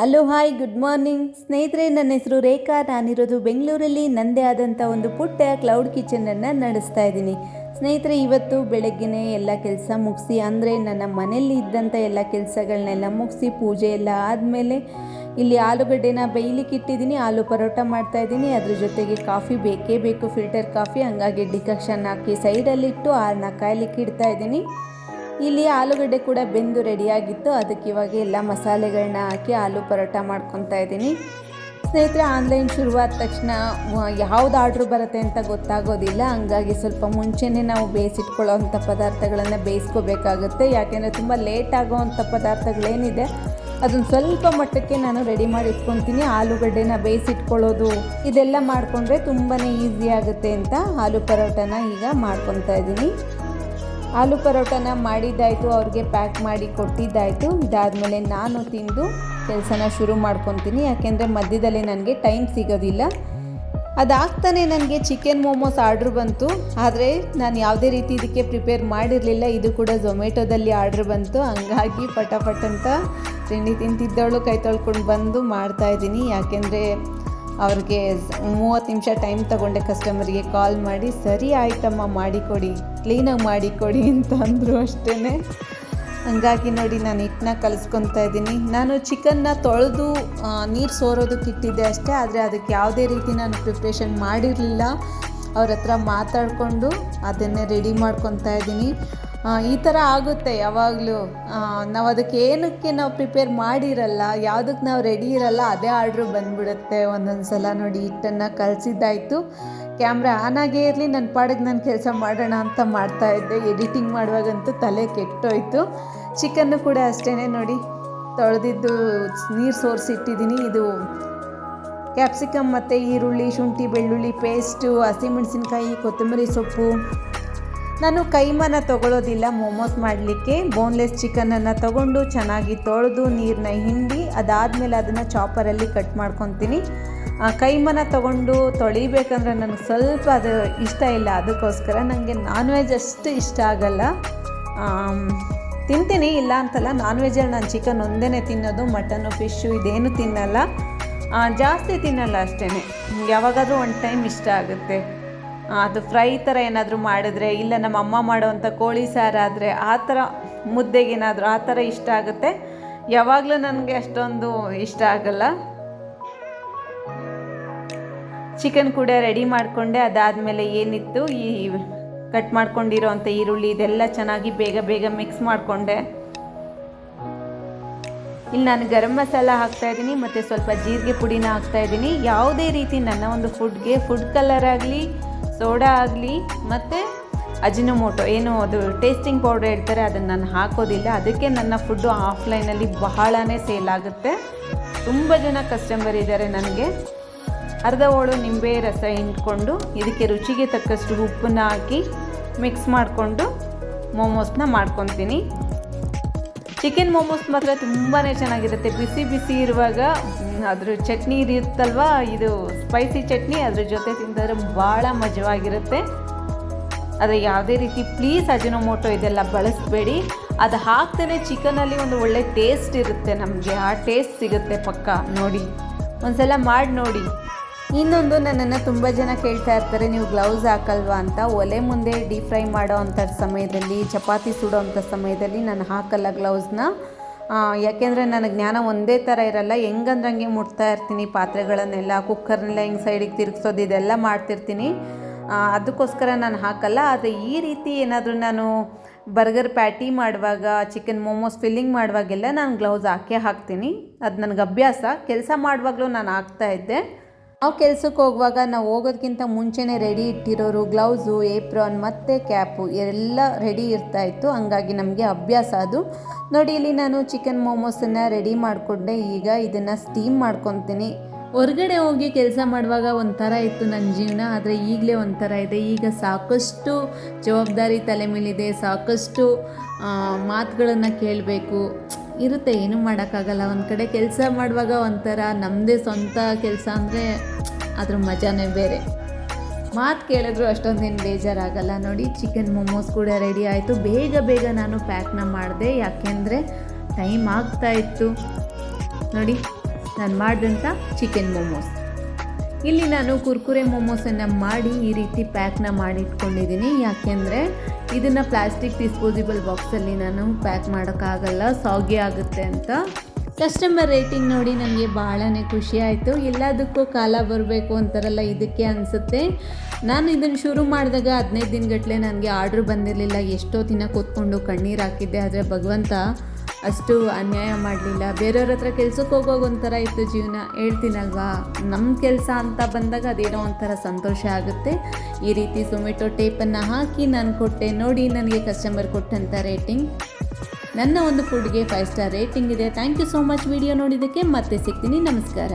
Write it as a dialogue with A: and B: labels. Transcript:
A: Hello hi, good morning. ಸ್ನೇಹಿತರೆ, ನನ್ನ ಹೆಸರು ರೇಖಾ. ನಾನಿರೋದು ಬೆಂಗಳೂರಲ್ಲಿ. ನನ್ನದೇ ಆದಂಥ ಒಂದು ಪುಟ್ಟ ಕ್ಲೌಡ್ ಕಿಚನನ್ನು ನಡೆಸ್ತಾ ಇದ್ದೀನಿ. ಸ್ನೇಹಿತರೆ, ಇವತ್ತು ಬೆಳಗ್ಗೆನೇ ಎಲ್ಲ ಕೆಲಸ ಮುಗಿಸಿ, ಅಂದರೆ ನನ್ನ ಮನೆಯಲ್ಲಿ ಇದ್ದಂಥ ಎಲ್ಲ ಕೆಲಸಗಳನ್ನೆಲ್ಲ ಮುಗಿಸಿ, ಪೂಜೆ ಎಲ್ಲ ಆದಮೇಲೆ ಇಲ್ಲಿ ಆಲೂಗಡ್ಡೆನ ಬೇಯ್ಲಿಕ್ಕೆ ಇಟ್ಟಿದ್ದೀನಿ. ಆಲೂ ಪರೋಟ ಮಾಡ್ತಾ ಇದ್ದೀನಿ. ಅದ್ರ ಜೊತೆಗೆ ಕಾಫಿ ಬೇಕೇ ಬೇಕು. ಫಿಲ್ಟರ್ ಕಾಫಿ, ಹಂಗಾಗಿ ಡಿಕಕ್ಷನ್ ಹಾಕಿ ಸೈಡಲ್ಲಿಟ್ಟು ಅದನ್ನ ಕಾಯ್ಲಿಕ್ಕೆ ಇಡ್ತಾ ಇದ್ದೀನಿ. ಇಲ್ಲಿ ಆಲೂಗಡ್ಡೆ ಕೂಡ ಬೆಂದು ರೆಡಿಯಾಗಿತ್ತು. ಅದಕ್ಕೆ ಇವಾಗ ಎಲ್ಲ ಮಸಾಲೆಗಳನ್ನ ಹಾಕಿ ಆಲೂ ಪರೋಟ ಮಾಡ್ಕೊತಾ ಇದ್ದೀನಿ. ಸ್ನೇಹಿತರೆ, ಆನ್ಲೈನ್ ಶುರುವಾದ ತಕ್ಷಣ ಯಾವ್ದು ಆರ್ಡ್ರ್ ಬರುತ್ತೆ ಅಂತ ಗೊತ್ತಾಗೋದಿಲ್ಲ. ಹಂಗಾಗಿ ಸ್ವಲ್ಪ ಮುಂಚೆನೇ ನಾವು ಬೇಯಿಸಿಟ್ಕೊಳ್ಳೋವಂಥ ಪದಾರ್ಥಗಳನ್ನು ಬೇಯಿಸ್ಕೋಬೇಕಾಗುತ್ತೆ. ಯಾಕೆಂದರೆ ತುಂಬ ಲೇಟ್ ಆಗೋವಂಥ ಪದಾರ್ಥಗಳೇನಿದೆ, ಅದನ್ನು ಸ್ವಲ್ಪ ಮಟ್ಟಕ್ಕೆ ನಾನು ರೆಡಿ ಮಾಡಿ ಇಟ್ಕೊತೀನಿ ಆಲೂಗಡ್ಡೆನ ಬೇಯಿಸಿಟ್ಕೊಳ್ಳೋದು ಇದೆಲ್ಲ ಮಾಡಿಕೊಂಡ್ರೆ ತುಂಬಾ ಈಸಿ ಆಗುತ್ತೆ ಅಂತ ಆಲೂ ಪರೋಟನ ಈಗ ಮಾಡ್ಕೊತಾ ಇದ್ದೀನಿ. ಆಲೂ ಪರೋಟನ ಮಾಡಿದ್ದಾಯಿತು, ಅವ್ರಿಗೆ ಪ್ಯಾಕ್ ಮಾಡಿ ಕೊಟ್ಟಿದ್ದಾಯಿತು. ಇದಾದಮೇಲೆ ನಾನು ತಿಂದು ಕೆಲಸನ ಶುರು ಮಾಡ್ಕೊತೀನಿ. ಯಾಕೆಂದರೆ ಮಧ್ಯದಲ್ಲಿ ನನಗೆ ಟೈಮ್ ಸಿಗೋದಿಲ್ಲ. ಅದಾಗ್ತಾನೆ ನನಗೆ ಚಿಕನ್ ಮೋಮೋಸ್ ಆರ್ಡ್ರ್ ಬಂತು. ಆದರೆ ನಾನು ಯಾವುದೇ ರೀತಿ ಇದಕ್ಕೆ ಪ್ರಿಪೇರ್ ಮಾಡಿರಲಿಲ್ಲ. ಇದು ಕೂಡ ಝೊಮ್ಯಾಟೊದಲ್ಲಿ ಆರ್ಡ್ರ್ ಬಂತು. ಹಂಗಾಗಿ ಪಟಾಪಟ್ ಅಂತ ತಿಂಡಿ ತಿಂತಿದ್ದವಳು ಕೈ ತೊಳ್ಕೊಂಡು ಬಂದು ಮಾಡ್ತಾ ಇದ್ದೀನಿ. ಯಾಕೆಂದರೆ ಅವ್ರಿಗೆ ಮೂವತ್ತು ನಿಮಿಷ ಟೈಮ್ ತಗೊಂಡೆ ಕಸ್ಟಮರಿಗೆ ಕಾಲ್ ಮಾಡಿ, ಸರಿ ಆಯಿತಮ್ಮ, ಮಾಡಿಕೊಡಿ. ಕ್ಲೀನಾಗಿ ಮಾಡಿಕೊಡಿ ಅಂತ ಅಂದರು ಅಷ್ಟೇ ಹಂಗಾಗಿ ನೋಡಿ ನಾನು ಹಿಟ್ಟನ್ನ ಕಲಿಸ್ಕೊತಾ ಇದ್ದೀನಿ. ನಾನು ಚಿಕನ್ನ ತೊಳೆದು ನೀರು ಸೋರೋದಕ್ಕೆ ಇಟ್ಟಿದ್ದೆ ಅಷ್ಟೇ, ಆದರೆ ಅದಕ್ಕೆ ಯಾವುದೇ ರೀತಿ ನಾನು ಪ್ರಿಪ್ರೇಷನ್ ಮಾಡಿರಲಿಲ್ಲ. ಅವ್ರ ಹತ್ರ ಮಾತಾಡಿಕೊಂಡು ಅದನ್ನೇ ರೆಡಿ ಮಾಡ್ಕೊತಾ ಇದ್ದೀನಿ. ಈ ಥರ ಆಗುತ್ತೆ ಯಾವಾಗಲೂ. ನಾವು ಅದಕ್ಕೆ ಏನಕ್ಕೆ ನಾವು ಪ್ರಿಪೇರ್ ಮಾಡಿರಲ್ಲ ಯಾವುದಕ್ಕೆ ನಾವು ರೆಡಿ ಇರಲ್ಲ, ಅದೇ ಆರ್ಡ್ರ್ ಬಂದ್ಬಿಡುತ್ತೆ ಒಂದೊಂದು ಸಲ ನೋಡಿ, ಹಿಟ್ಟನ್ನು ಕಲಿಸಿದ್ದಾಯಿತು. ಕ್ಯಾಮ್ರಾ ಆನ್ ಆಗೇ ಇರಲಿ ನನ್ನ ಪಾಡಿಗೆ ನಾನು ಕೆಲಸ ಮಾಡೋಣ ಅಂತ ಮಾಡ್ತಾ ಇದ್ದೆ. ಎಡಿಟಿಂಗ್ ಮಾಡುವಾಗಂತೂ ತಲೆ ಕೆಟ್ಟೋಯ್ತು. ಚಿಕನ್ನು ಕೂಡ ಅಷ್ಟೇ ನೋಡಿ, ತೊಳೆದಿದ್ದು ನೀರು ಸೋರಿಸಿಟ್ಟಿದ್ದೀನಿ ಇದು ಕ್ಯಾಪ್ಸಿಕಮ್ ಮತ್ತು ಈರುಳ್ಳಿ, ಶುಂಠಿ, ಬೆಳ್ಳುಳ್ಳಿ ಪೇಸ್ಟು ಹಸಿಮೆಣಸಿನ್ಕಾಯಿ, ಕೊತ್ತಂಬರಿ ಸೊಪ್ಪು ನಾನು ಕೈಮನ ತಗೊಳ್ಳೋದಿಲ್ಲ ಮೋಮೋಸ್ ಮಾಡಲಿಕ್ಕೆ. ಬೋನ್ಲೆಸ್ ಚಿಕನನ್ನು ತಗೊಂಡು ಚೆನ್ನಾಗಿ ತೊಳೆದು ನೀರನ್ನ ಹಿಂಡಿ, ಅದಾದಮೇಲೆ ಅದನ್ನು ಚಾಪರಲ್ಲಿ ಕಟ್ ಮಾಡ್ಕೊತೀನಿ. ಕೈಮನ ತಗೊಂಡು ತೊಳಿಬೇಕಂದ್ರೆ ನನಗೆ ಸ್ವಲ್ಪ ಅದು ಇಷ್ಟ ಇಲ್ಲ, ಅದಕ್ಕೋಸ್ಕರ ನನಗೆ ನಾನ್ ವೆಜ್ ಅಷ್ಟು ಇಷ್ಟ ಆಗಲ್ಲ. ತಿಂತೀನಿ, ಇಲ್ಲ ಅಂತಲ್ಲ ನಾನ್ ವೆಜ್ಜಲ್ಲಿ ನಾನು ಚಿಕನ್ ಒಂದೇ ತಿನ್ನೋದು, ಮಟನು ಫಿಶ್ಶು ಇದೇನು ತಿನ್ನಲ್ಲ. ಜಾಸ್ತಿ ತಿನ್ನಲ್ಲ ಅಷ್ಟೇ ಯಾವಾಗಾದರೂ ಒಂದು ಟೈಮ್ ಇಷ್ಟ ಆಗುತ್ತೆ. ಅದು ಫ್ರೈ ಥರ ಏನಾದರೂ ಮಾಡಿದ್ರೆ, ಇಲ್ಲ ನಮ್ಮ ಅಮ್ಮ ಮಾಡೋವಂಥ ಕೋಳಿ ಸಾರಾದರೆ ಆ ಥರ ಮುದ್ದೆಗೇನಾದರೂ ಆ ಥರ ಇಷ್ಟ ಆಗುತ್ತೆ? ಯಾವಾಗಲೂ ನನಗೆ ಅಷ್ಟೊಂದು ಇಷ್ಟ ಆಗಲ್ಲ. ಚಿಕನ್ ಕೂಡ ರೆಡಿ ಮಾಡಿಕೊಂಡೆ, ಅದಾದಮೇಲೆ ಏನಿತ್ತು ಈ ಕಟ್ ಮಾಡ್ಕೊಂಡಿರೋ ಅಂಥ ಈರುಳ್ಳಿ ಇದೆಲ್ಲ ಚೆನ್ನಾಗಿ ಬೇಗ ಬೇಗ ಮಿಕ್ಸ್ ಮಾಡಿಕೊಂಡೆ. ಇಲ್ಲಿ ನಾನು ಗರಂ ಮಸಾಲ ಹಾಕ್ತಾಯಿದ್ದೀನಿ ಮತ್ತು ಸ್ವಲ್ಪ ಜೀರಿಗೆ ಪುಡಿನ ಹಾಕ್ತಾಯಿದ್ದೀನಿ ಯಾವುದೇ ರೀತಿ ನನ್ನ ಒಂದು ಫುಡ್ಗೆ ಫುಡ್ ಕಲರ್ ಆಗಲಿ ಸೋಡಾ ಆಗಲಿ, ಮತ್ತು ಅಜಿನೋಮೋಟೊ, ಏನು ಅದು ಟೇಸ್ಟಿಂಗ್ ಪೌಡರ್ ಹೇಳ್ತಾರೆ, ಅದನ್ನು ನಾನು ಹಾಕೋದಿಲ್ಲ. ಅದಕ್ಕೆ ನನ್ನ ಫುಡ್ಡು ಆಫ್ಲೈನಲ್ಲಿ ಬಹಳನೇ ಸೇಲ್ ಆಗುತ್ತೆ. ತುಂಬ ಜನ ಕಸ್ಟಮರ್ ಇದ್ದಾರೆ ನನಗೆ. ಅರ್ಧ ಓಳು ನಿಂಬೆ ರಸ ಹಿಂಡ್ಕೊಂಡು, ಇದಕ್ಕೆ ರುಚಿಗೆ ತಕ್ಕಷ್ಟು ಉಪ್ಪನ್ನ ಹಾಕಿ ಮಿಕ್ಸ್ ಮಾಡಿಕೊಂಡು ಮೋಮೋಸ್ನ ಮಾಡ್ಕೊತೀನಿ. ಚಿಕನ್ ಮೋಮೋಸ್ ಮಾತ್ರ ತುಂಬಾ ಚೆನ್ನಾಗಿರುತ್ತೆ. ಬಿಸಿ ಬಿಸಿ ಇರುವಾಗ ಅದ್ರ ಚಟ್ನಿ ಇರುತ್ತಲ್ವಾ, ಇದು ಸ್ಪೈಸಿ ಚಟ್ನಿ, ಅದ್ರ ಜೊತೆ ತಿಂದರೆ ಭಾಳ ಮಜವಾಗಿರುತ್ತೆ. ಆದರೆ ಯಾವುದೇ ರೀತಿ ಪ್ಲೀಸ್ ಅಜಿನೋಮೋಟೊ ಇದೆಲ್ಲ ಬಳಸಬೇಡಿ. ಅದು ಹಾಕ್ತಾನೆ ಚಿಕನಲ್ಲಿ ಒಂದು ಒಳ್ಳೆ ಟೇಸ್ಟ್ ಇರುತ್ತೆ ನಮಗೆ. ಆ ಟೇಸ್ಟ್ ಸಿಗುತ್ತೆ ಪಕ್ಕ. ನೋಡಿ, ಒಂದ್ಸಲ ಮಾಡಿ ನೋಡಿ. ಇನ್ನೊಂದು ನನ್ನನ್ನು ತುಂಬ ಜನ ಕೇಳ್ತಾ ಇರ್ತಾರೆ, ನೀವು ಗ್ಲೌಸ್ ಹಾಕಲ್ವಾ ಅಂತ? ಒಲೆ ಮುಂದೆ ಡೀಪ್ ಫ್ರೈ ಮಾಡೋ ಅಂಥ ಸಮಯದಲ್ಲಿ, ಚಪಾತಿ ಸುಡೋ ಅಂಥ ಸಮಯದಲ್ಲಿ ನಾನು ಹಾಕಲ್ಲ ಗ್ಲೌಸ್ನ ಯಾಕೆಂದರೆ ನನಗೆ ಜ್ಞಾನ ಒಂದೇ ಥರ ಇರಲ್ಲ. ಹೆಂಗಂದ್ರೆ ಹಂಗೆ ಮುಟ್ತಾ ಇರ್ತೀನಿ, ಪಾತ್ರೆಗಳನ್ನೆಲ್ಲ, ಕುಕ್ಕರ್ನೆಲ್ಲ ಹಿಂಗೆ ಸೈಡಿಗೆ ತಿರುಗಿಸೋದು, ಇದೆಲ್ಲ ಮಾಡ್ತಿರ್ತೀನಿ. ಅದಕ್ಕೋಸ್ಕರ ನಾನು ಹಾಕಲ್ಲ. ಆದರೆ ಈ ರೀತಿ ಏನಾದರೂ ನಾನು ಬರ್ಗರ್ ಪ್ಯಾಟಿ ಮಾಡುವಾಗ, ಚಿಕನ್ ಮೋಮೋಸ್ ಫಿಲ್ಲಿಂಗ್ ಮಾಡುವಾಗೆಲ್ಲ ನಾನು ಗ್ಲೌಸ್ ಹಾಕೇ ಹಾಕ್ತೀನಿ. ಅದು ನನಗೆ ಅಭ್ಯಾಸ. ಕೆಲಸ ಮಾಡುವಾಗಲೂ ನಾನು ಹಾಕ್ತಾಯಿದ್ದೆ ನಾವು ಕೆಲಸಕ್ಕೆ ಹೋಗುವಾಗ ನಾವು ಹೋಗೋದಕ್ಕಿಂತ ಮುಂಚೆನೇ ರೆಡಿ ಇಟ್ಟಿರೋರು ಗ್ಲೌಸು ಏಪ್ರಾನ್ ಮತ್ತು ಕ್ಯಾಪು ಎಲ್ಲ ರೆಡಿ ಇರ್ತಾ ಇತ್ತು. ಹಂಗಾಗಿ ನಮಗೆ ಅಭ್ಯಾಸ ಅದು. ನೋಡಿ, ಇಲ್ಲಿ ನಾನು ಚಿಕನ್ ಮೋಮೋಸನ್ನು ರೆಡಿ ಮಾಡಿಕೊಂಡೆ. ಈಗ ಇದನ್ನು ಸ್ಟೀಮ್ ಮಾಡ್ಕೊತೀನಿ. ಹೊರಗಡೆ ಹೋಗಿ ಕೆಲಸ ಮಾಡುವಾಗ ಒಂಥರ ಇತ್ತು ನನ್ನ ಜೀವನ. ಆದರೆ ಈಗಲೇ ಒಂಥರ ಇದೆ. ಈಗ ಸಾಕಷ್ಟು ಜವಾಬ್ದಾರಿ ತಲೆ ಮೇಲಿದೆ. ಸಾಕಷ್ಟು ಮಾತುಗಳನ್ನು ಕೇಳಬೇಕು. ಇರುತ್ತೆ, ಏನೂ ಮಾಡೋಕ್ಕಾಗಲ್ಲ. ಒಂದು ಕಡೆ ಕೆಲಸ ಮಾಡುವಾಗ ಒಂಥರ ನಮ್ಮದೇ ಸ್ವಂತ ಕೆಲಸ ಅಂದರೆ ಅದ್ರ ಮಜಾನೇ ಬೇರೆ. ಮಾತು ಕೇಳಿದ್ರು ಅಷ್ಟೊಂದೇನು ಬೇಜಾರಾಗಲ್ಲ. ನೋಡಿ ಚಿಕನ್ ಮೊಮೋಸ್ ಕೂಡ ರೆಡಿ ಆಯಿತು. ಬೇಗ ಬೇಗ ನಾನು ಪ್ಯಾಕ್ನ ಮಾಡಿದೆ. ಯಾಕೆಂದರೆ ಟೈಮ್ ಆಗ್ತಾ ಇತ್ತು. ನೋಡಿ, ನಾನು ಮಾಡಿದಂಥ ಚಿಕನ್ ಮೋಮೋಸ್ ಇಲ್ಲಿ ನಾನು ಕುರ್ಕುರೆ ಮೋಮೋಸನ್ನು ಮಾಡಿ ಈ ರೀತಿ ಪ್ಯಾಕ್ನ ಮಾಡಿಟ್ಕೊಂಡಿದ್ದೀನಿ. ಯಾಕೆಂದರೆ ಇದನ್ನು ಪ್ಲಾಸ್ಟಿಕ್ ಡಿಸ್ಪೋಸಿಬಲ್ ಬಾಕ್ಸಲ್ಲಿ ನಾನು ಪ್ಯಾಕ್ ಮಾಡೋಕ್ಕಾಗಲ್ಲ, ಸಾಗಿ ಆಗುತ್ತೆ ಅಂತ. ಕಸ್ಟಮರ್ ರೇಟಿಂಗ್ ನೋಡಿ ನನಗೆ ಭಾಳನೇ ಖುಷಿ ಆಯಿತು. ಎಲ್ಲದಕ್ಕೂ ಕಾಲ ಬರಬೇಕು ಅಂತಾರಲ್ಲ, ಇದಕ್ಕೆ ಅನಿಸುತ್ತೆ. ನಾನು ಇದನ್ನು ಶುರು ಮಾಡಿದಾಗ ಹದಿನೈದು ದಿನಗಟ್ಟಲೆ ನನಗೆ ಆರ್ಡ್ರ್ ಬಂದಿರಲಿಲ್ಲ. ಎಷ್ಟೋ ದಿನ ಕೂತ್ಕೊಂಡು ಕಣ್ಣೀರು ಹಾಕಿದ್ದೆ. ಆದರೆ ಭಗವಂತ ಅಷ್ಟು ಅನ್ಯಾಯ ಮಾಡಲಿಲ್ಲ. ಬೇರೆಯವ್ರ ಹತ್ರ ಕೆಲ್ಸಕ್ಕೆ ಹೋಗೋವಾಗ ಒಂಥರ ಇತ್ತು ಜೀವನ. ಹೇಳ್ತೀನಲ್ವಾ? ನಮ್ಮ ಕೆಲಸ ಅಂತ ಬಂದಾಗ ಅದೇನೋ ಒಂಥರ ಸಂತೋಷ ಆಗುತ್ತೆ. ಈ ರೀತಿ ಝೊಮೆಟೊ ಟೇಪನ್ನು ಹಾಕಿ ನಾನು ಕೊಟ್ಟೆ ನೋಡಿ ನನಗೆ ಕಸ್ಟಮರ್ ಕೊಟ್ಟಂಥ ರೇಟಿಂಗ್ ನನ್ನ ಒಂದು ಫುಡ್ಗೆ ಫೈವ್ ಸ್ಟಾರ್ ರೇಟಿಂಗ್ ಇದೆ. Thank you so much video ನೋಡಿದ್ದಕ್ಕೆ ಮತ್ತೆ ಸಿಗ್ತೀನಿ. ನಮಸ್ಕಾರ.